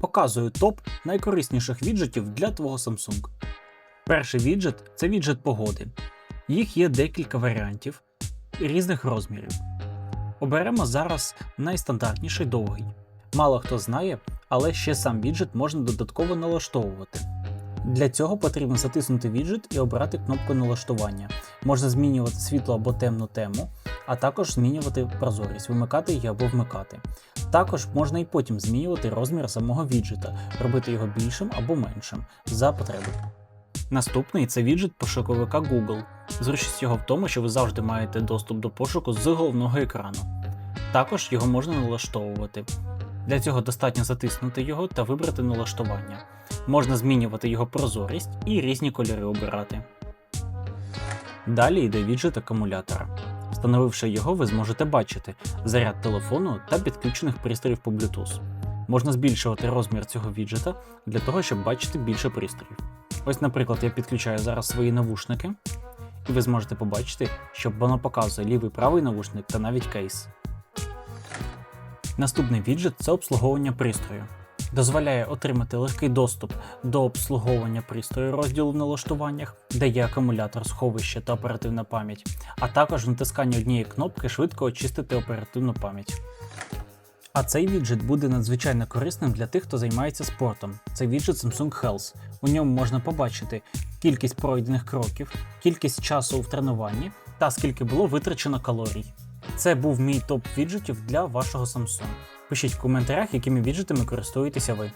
Показую топ найкорисніших віджитів для твого Samsung. Перший віджит це віджит погоди. Їх є декілька варіантів різних розмірів. Оберемо зараз найстандартніший довгий. Мало хто знає, але ще сам віджит можна додатково налаштовувати. Для цього потрібно затиснути віджит і обрати кнопку налаштування. Можна змінювати світло або темну тему, а також змінювати прозорість, вимикати її або вмикати. Також можна і потім змінювати розмір самого віджита, робити його більшим або меншим за потреби. Наступний це віджит пошуковика Google. Зручність його в тому, що ви завжди маєте доступ до пошуку з головного екрану. Також його можна налаштовувати. Для цього достатньо затиснути його та вибрати налаштування. Можна змінювати його прозорість і різні кольори обирати. Далі йде віджит акумулятора. Встановивши його, ви зможете бачити заряд телефону та підключених пристроїв по Bluetooth. Можна збільшувати розмір цього віджита для того, щоб бачити більше пристроїв. Ось, наприклад, я підключаю зараз свої навушники, і ви зможете побачити, що воно показує лівий правий навушник та навіть кейс. Наступний віджит це обслуговування пристрою. Дозволяє отримати легкий доступ до обслуговування пристрою розділу в налаштуваннях, де є акумулятор, сховище та оперативна пам'ять, а також натискання однієї кнопки швидко очистити оперативну пам'ять. А цей віджит буде надзвичайно корисним для тих, хто займається спортом. Це віджит Samsung Health. У ньому можна побачити кількість пройдених кроків, кількість часу в тренуванні та скільки було витрачено калорій. Це був мій топ віджитів для вашого Samsung. Пишіть в коментарях, якими віджитами користуєтеся ви.